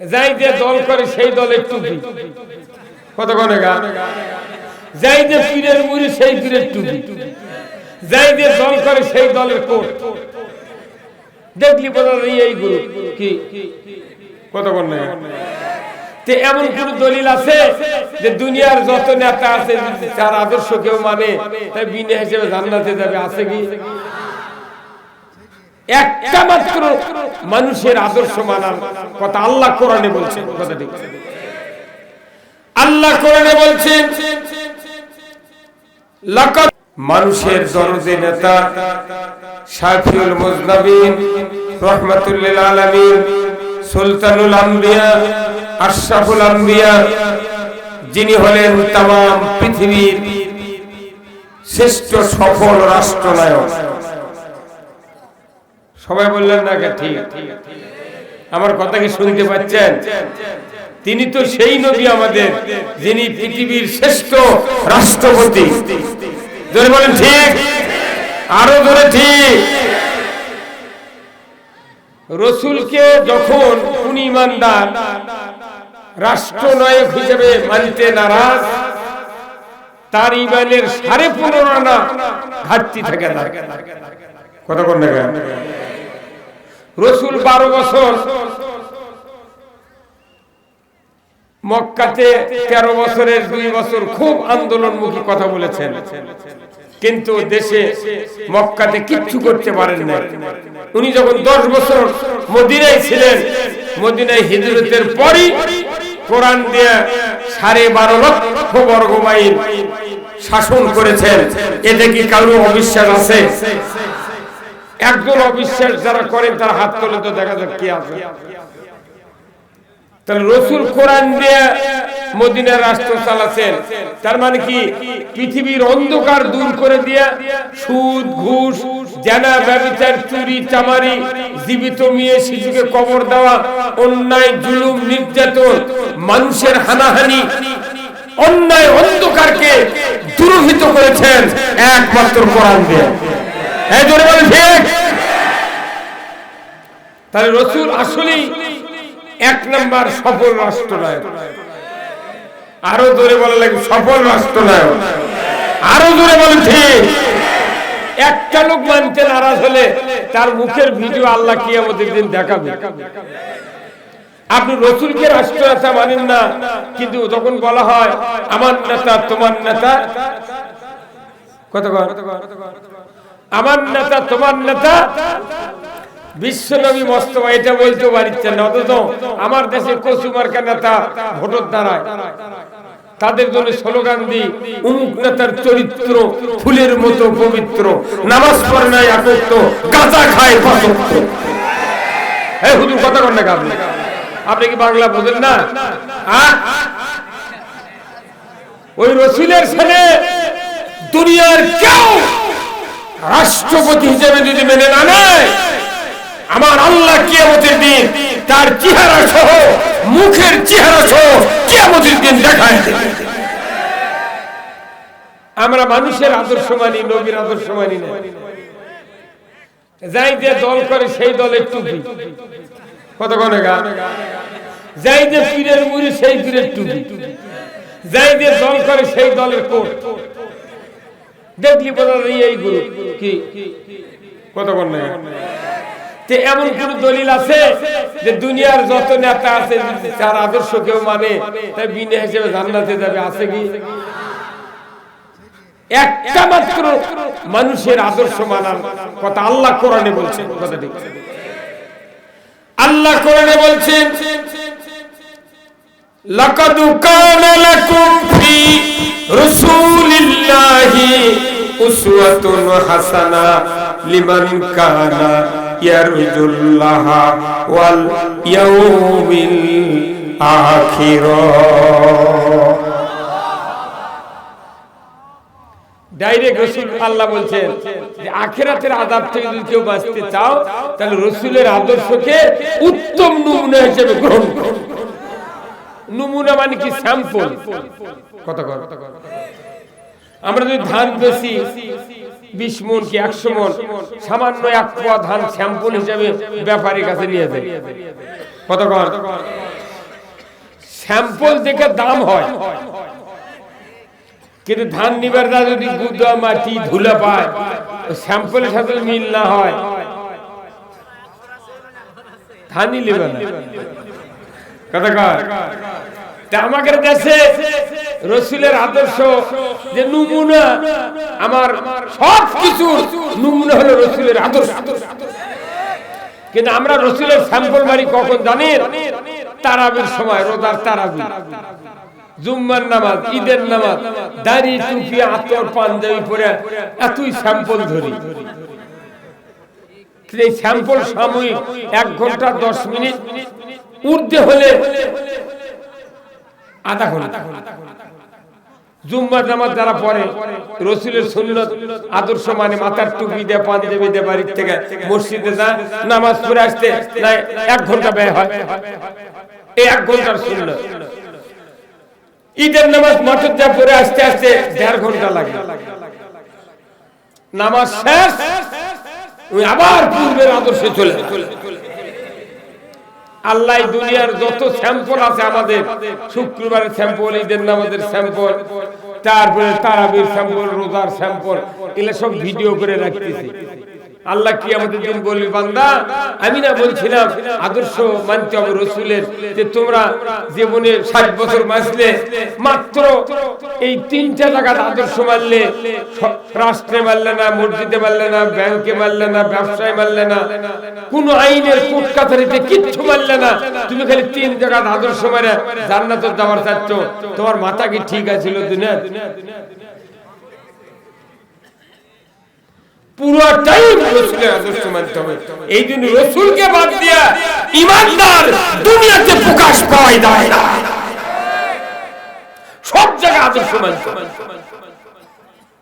যাই যে দল করে সেই দলের টুপি। কনে গা? যাই যে পীরের মুড়ি সেই পীরের টুপি। যাই যে দল করে সেই দলের কোট। দেখলি যায় এই গুরু কি? কত কনে তে এমন কোন দলিল আছে যে দুনিয়ার যত নেতা আছে তার আদর্শ কেউ মানে তাই বিনা হিসেবে জান্নাতে যাবে, আছে কি? একটা মাত্র মানুষের আদর্শ মানার কথা আল্লাহ কোরআনে বলছেন। কথা ঠিক। আল্লাহ কোরআনে বলছেন মানুষের দরজে নেতা শাফিউল মুজনাবিন রহমাতুল্লিল আলামিন, সুলতানুল আম্বিয়া, আশরাফুল আম্বিয়া, যিনি হলেন তাম পৃথিবীর শ্রেষ্ঠ সফল রাষ্ট্রনায়ক। সবাই বললেন, না ঠিক আমার কথা কি শুনতে পাচ্ছেন? তিনি তো সেই নবী আমাদের, যিনি পৃথিবীর শ্রেষ্ঠ রাষ্ট্রপতি। ধরে বলেন, ঠিক। আরও ধরে ঠিক। রসুলকে যখন উনি ইমানদার, রাষ্ট্রনায়ক হিসেবে মানতে নারাজ, তার ইমানের সাড়ে পনেরো আনা ঘাটতি থাকে না। কথা কোন? রসুল বারো বছর মক্কাতে তেরো বছরের দুই বছর খুব আন্দোলনমুখী কথা বলেছেন। কিন্তু দেশে মক্কাতে কিচ্ছু করতে পারেন না উনি যখন দশ বছর মদিনায় ছিলেন, মদিনায় হিজরতের পরই কোরআন দিয়ে সাড়ে বারো লক্ষ বর্গ মাইল শাসন করেছেন। এতে কি কারও অবিশ্বাস আছে? একজন অবিশ্বাস যারা করেন, তারা হাত তোলে তো দেখা যাক কি আছে। রসুল কোরআন দিয়ে রাষ্ট্র চালাচ্ছেন তার মানে কি? পৃথিবীর অন্ধকার দূর করে দিয়ে সুদ, ঘুষ ব্যবচার, চুরি, চামারি, জীবিত মেয়ে, শিশুকে কবর দেওয়া, অন্যায়, জুলুম, নির্যাতন, মানুষের হানাহানি, অন্যায়, অন্ধকারকে দুরহিত করেছেন একমাত্র কোরআন দিয়ে। এই জোরে বলেন তাহলে রসুল আসলেই এক নাম্বার সফল আরও জোরে লাগে সফল আরও জোরে একটা লোক মানতে নারাজ হলে তার মুখের ভিডিও আল্লাহ কি আমাদের দিন দেখাবে। আপনি রসুলকে রাষ্ট্রনেতা মানেন না, কিন্তু যখন বলা হয়, আমার নেতা, তোমার নেতা কত আমার নেতা তোমার নেতা? বিশ্বনবী এটা বলতে পারছেন না অথচ আমার দেশে নেতা ভোটের দ্বারায়। তাদের জন্য স্লোগান দিই উমুক নেতার চরিত্র ফুলের মতো পবিত্র নামাজ পড়ে নাই একত্র গাঁজা খায় এই হুজুর কথা কন না আপনি? আপনি কি বাংলা বোঝেন না? ওই রসুলের ছেলে দুনিয়ার কেউ রাষ্ট্রপতি হিসেবে যদি মেনে না নেয়, আমার আল্লাহ কিয়ামতের দিন তার চেহারা সহ, মুখের চেহারা সহ কিয়ামতের দিন দেখায় আমরা মানুষের আদর্শ মানি, নবীর আদর্শ মানি না। যাই যে দল করে, সেই দলের টুপি। কত কনে গা? যাই যে পীরের মুড়ি, সেই পীরের টুপি। যাই যে দল করে, সেই দলের কোট। দেখলি বোঝা এই গুরু? কি কত কনে যে এমন কোন দলিল আছে যে দুনিয়ার যত নেতা আছে তার আদর্শ কেউ মানে তাই বিনা হিসেবে জান্নাতে যাবে আছে কি? একটা মাত্র মানুষের আদর্শ মানার কথা আল্লাহ কোরআনে বলছেন কথা ঠিক। আল্লাহ কোরআনে বলছেন লাকাদ কানা লাকুম ফি রাসূলিল্লাহি উসওয়াতুন হাসানা লিমান কানা ইয়ারজুল্লাহ ওয়াল ইয়াউমিল আখির। ডাইরেক্ট রসুল আল্লাহ বলছেন যে আখেরাতের আদাব থেকে যদি কেউ বাঁচতে চাও, তাহলে রসুলের আদর্শকে উত্তম নমুনা হিসেবে গ্রহণ করো। নমুনা মানে কি স্যাম্পল? কত কর। আমরা যদি ধান বেশি বিশ মন কি একশো মন, সামান্য এক পোয়া ধান স্যাম্পল হিসেবে ব্যাপারীর কাছে নিয়ে যাই। কত স্যাম্পল দেখে দাম হয়। কিন্তু ধান নিবার দা যদি গুদা মাটি ধুলা পায় স্যাম্পলের সাথে মিল না হয়। ধানই নেবে না। কথা আমাদের দেশে রসুলের আদর্শ যে নমুনা, আমার সব কিছু নমুনা হলো রসুলের আদর্শ। কিন্তু আমরা রসুলের স্যাম্পল মারি কখন জানেন? তারাবির সময়, রোজার তারাবি। জুম্মার নামাজ, ঈদের নামাজ, দাড়ি টুপি, আতর, পাঞ্জাবি পরে এতই স্যাম্পল ধরি। এই স্যাম্পল সাময়িক এক ঘণ্টা দশ মিনিট, উর্ধে হলে আধা ঘণ্টা। জুম্মার নামাজ যারা পড়ে, রসুলের সুন্নত, আদর্শ মানে মাথার টুপি দিয়ে পাঞ্জাবি দিয়ে বাড়ির থেকে মসজিদে যা নামাজ পড়ে আসতে না এক ঘণ্টা ব্যয় হয়। এই এক ঘণ্টার সুন্নত। ঈদের নামাজ মাঠের যা পড়ে আসতে আসতে দেড় ঘণ্টা লাগে। নামাজ শেষ আবার পূর্বের আদর্শে চলে। আল্লাহ দুনিয়ার যত স্যাম্পল আছে আমাদের, শুক্রবারের স্যাম্পল, ঈদের নামাজের স্যাম্পল, তারপরে তারাবির স্যাম্পল, রোজার স্যাম্পল, এগুলো সব ভিডিও করে রাখতেছি। আল্লাহ কি আমাদের দিন বলবি, বান্দা, আমি না বলছিলাম আদর্শ মানতে হবে রসুলের যে তোমরা জীবনে ষাট বছর বাঁচলে, মাত্র এই তিনটা জায়গার আদর্শ মানলে স- রাষ্ট্রে মারলে না, মসজিদে মারলে না, ব্যাংকে মারলে না, ব্যবসায় মারলে না, কোন আইনের কোর্ট কাছারিতে কিচ্ছু মারলে না, তুমি খালি তিন জায়গার আদর্শ মারে জান্নাতে যাওয়ার চাচ্ছ, তোমার মাথা কি ঠিক আছিল দুনিয়া পুরোটাই রসুলের আদর্শ মানতে হবে এই জন্য রসুলকে বাদ দিয়া ইমানদার দুনিয়াতে প্রকাশ পাওয়াই দেয় না। সব জায়গায় আদর্শ মানতে